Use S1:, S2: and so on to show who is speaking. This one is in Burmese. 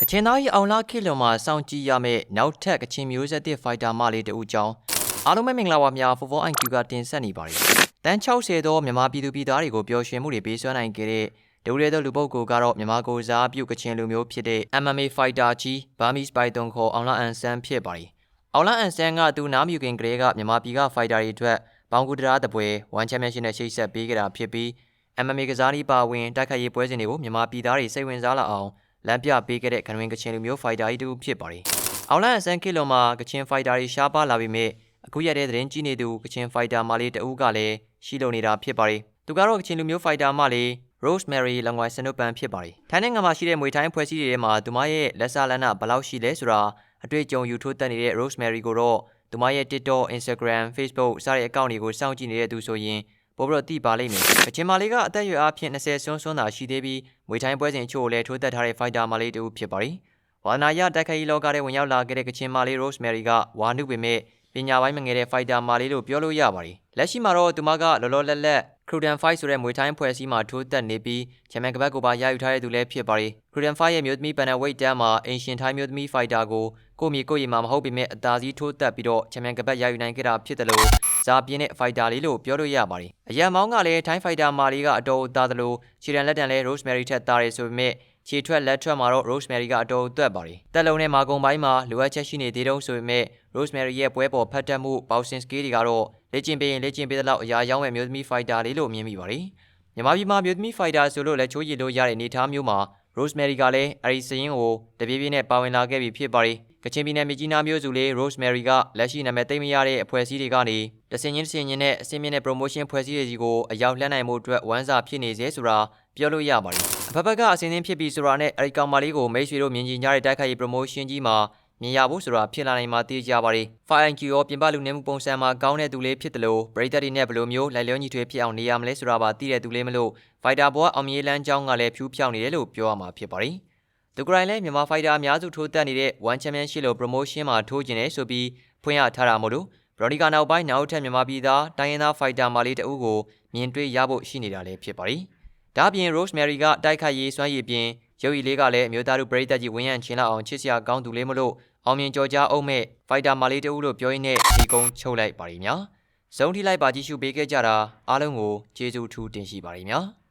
S1: ကချင်သားကြီးအောင်လာခေတ်လွန်မှာစောင့်ကြည့်ရမယ့်နောက်ထပ်ကချင်မျိုးဆက်တစ်ဖိုက်တာမလေးတဦးကြောင်းအားလုံးပဲမင်္ဂလာပါများ Football IQ ကတင်ဆက်နေပါတယ်။တန်း60သောမြန်မာပြည်သူပြည်သားတွေကိုပျော်ရွှင်မှုတွေပေးစွမ်းနိုင်ခဲ့တဲ့ဒုရဲသောလူပုဂ္ဂိုလ်ကတော့မြန်မာကိုစားပြုကချင်လူမျိုးဖြစ်တဲ့ MMA Fighter ကြီး Burmese Python ခေါ်အောင်လာအန်ဆန်ဖြစ်ပါတယ်။အောင်လာအန်ဆန်ကသူနားမြူခင်ကလေးကမြန်မာပြည်က Fighter တွေအတွက်ဘောင်ကူတရာတပွဲ1 Championship နဲ့ချိတ်ဆက်ပေးခဲ့တာဖြစ်ပြီး MMA ကစားနည်းပါဝင်တိုက်ခိုက်ရေးပွဲစဉ်တွေကိုမြန်မာပြည်သားတွေစိတ်ဝင်စားလာအောင် လမ်းပြပေးခဲ့တဲ့ခနဝင်ကချင်လူမျိုးဖိုက်တာကြီးတူဖြစ်ပါတယ်။အောင်လန်အစန်ခေတ်လုံးမှာကချင်ဖိုက်တာတွေရှားပါလာပြီးမြဲအခုရတဲ့သတင်းကြီးနေသူကချင်ဖိုက်တာမလေးတဦးကလည်းရှိလုံနေတာဖြစ်ပါတယ်။သူကတော့ကချင်လူမျိုးဖိုက်တာမလေး Rosemary လငွိုင်စနုပန်ဖြစ်ပါတယ်။ထိုင်းနိုင်ငံမှာရှိတဲ့မွေထိုင်းဖွဲ့စည်းတွေထဲမှာသူမရဲ့လက်စားလက်နဘယ်လောက်ရှိလဲဆိုတာအတွေ့အကြုံယူထိုးတက်နေတဲ့ Rosemary ကိုတော့သူမရဲ့ TikTok, Instagram, Facebook စတဲ့အကောင့်တွေကိုစောင့်ကြည့်နေတဲ့သူဆိုရင် ပိုပြီးတော့တိပါလိမ့်မယ်။ကချင်မာလေးကအသက်အရွယ်အဖြစ်20ဆွန်းဆွန်းသာရှိသေးပြီးမွေထိုင်းပွဲစဉ်အချို့ကိုလည်းထိုးသက်ထားတဲ့ဖိုက်တာမာလေးတူဖြစ်ပါတယ်။ဝါနာယတိုက်ခိုက်ရေးလောကထဲဝင်ရောက်လာခဲ့တဲ့ကချင်မာလေး Rosemary ကဝါနုပေမဲ့ပညာပိုင်းမငယ်တဲ့ဖိုက်တာမာလေးလို့ပြောလို့ရပါတယ်။လက်ရှိမှာတော့သူမကလောလောလတ်လတ် Cruden Fight ဆိုတဲ့မွေထိုင်းဖွဲ့စည်းမှာထိုးသက်နေပြီးချန်ပီယံကပတ်ကိုပါရယူထားတဲ့သူလည်းဖြစ်ပါတယ်။ Cruden Fight ရဲ့မျိုးသမီးပန်နယ်ဝိတ်တန်းမှာအင်ရှင်ထိုင်းမျိုးသမီးဖိုက်တာကိုကိုမီကိုရီမှာမဟုတ်ပေမဲ့အသာစီးထိုးသက်ပြီးတော့ချန်ပီယံကပတ်ရယူနိုင်ခဲ့တာဖြစ်တယ်လို့ဇာပြင်းတဲ့ဖိုက်တာလေးလို့ပြောလို့ရပါတယ်။အရန်မောင်းကလည်းထိုင်းဖိုက်တာမာလေးကအတော်သားသလိုခြေတံလက်တံလည်း Rosemary ထက်သားတယ်ဆိုပေမဲ့ခြေထွက်လက်ထွက်မှာတော့ Rosemary ကအတော်သွက်ပါတယ်။တက်လုံးနဲ့မာကုံပိုင်းမှာလိုအပ်ချက်ရှိနေသေးတုံးဆိုပေမဲ့ Rosemary ရဲ့ပွဲပေါ်ဖတ်တက်မှု boxing skill တွေကတော့လေ့ကျင့်ပေးရင်လေ့ကျင့်ပေးတဲ့လောက်အရာရောက်မဲ့မျိုးသမီးဖိုက်တာလေးလို့မြင်မိပါတယ်။မြန်မာပြည်မှာမျိုးသမီးဖိုက်တာဆိုလို့လက်ချိုးရည်လို့ရတဲ့အနေအထားမျိုးမှာ Rosemary ကလည်းအဲဒီစရင်ကိုတပြေးပြေးနဲ့ပါဝင်လာခဲ့ပြီဖြစ်ပါတယ်။ကချင်ပြည်နယ်မြကြီးနားမျိုးစုလေး Rosemary ကလက်ရှိနာမည်သိမ့်မရတဲ့အဖွဲ့အစည်းတွေကနေတစင်ချင်းတစင်ချင်းနဲ့အစင်းမြင့်တဲ့ promotion ဖွဲ့စည်းတွေကြီးကိုအရောက်လှမ်းနိုင်မှုအတွက်ဝမ်းစာဖြစ်နေစေဆိုတာပြောလို့ရပါတယ်။အဖက်ဖက်ကအစင်းသင်းဖြစ်ပြီဆိုတာနဲ့အဲဒီကောင်မလေးကိုမိတ်ဆွေတို့မြင်ကြကြတဲ့တိုက်ခိုက်ရေး promotion ကြီးမှာ မြင်ရဖို့ဆိုတာဖြစ်လာနိုင်မှာသိကြပါတယ်။ FireNQ ရောပြင်ပလူနေမှုပုံစံမှာကောင်းတဲ့သူလေးဖြစ်တယ်လို့ပရိသတ်တွေနဲ့ဘယ်လိုမျိုးလိုက်လျောညီထွေဖြစ်အောင်နေရမလဲဆိုတာပါသိတဲ့သူလေးမလို့ Fighter ဘောအောင်မြေလန်းချောင်းကလည်းဖြူးဖြောင်းနေတယ်လို့ပြောရမှာဖြစ်ပါတယ်။သူကရိုင်လည်းမြန်မာဖိုက်တာအများစုထိုးတက်နေတဲ့ One Championship လို့ promotion မှာထိုးကျင်တယ်ဆိုပြီးဖွင့်ရထားတာမို့လို့ဘရော်ဒီကာနောက်ပိုင်းနောက်ထပ်မြန်မာပြည်သားတိုင်းရင်းသားဖိုက်တာမာလေးတအုပ်ကိုမြင်တွေ့ရဖို့ရှိနေတာလည်းဖြစ်ပါတယ်။ဒါ့အပြင် Rosemary ကတိုက်ခိုက်ရေးစွမ်းရည်ပြင် ရုပ်ရည်လေးကလည်းအမျိုးသားတို့ပြည်သက်ကြီးဝင်းရံချင်းလောက်အောင်ချစ်စရာကောင်းသူလေးမလို့အောင်မြင်ကြော်ကြားအောင်မဲ့ဖိုက်တာမာလေးတအုပ်လို့ပြောရင်းနဲ့ဒီကုန်းချုပ်လိုက်ပါရီများ။ဇုံထိလိုက်ပါကြည့်ရှုပေးခဲ့ကြတာအားလုံးကိုကျေးဇူးထူးတင်ရှိပါရီများ။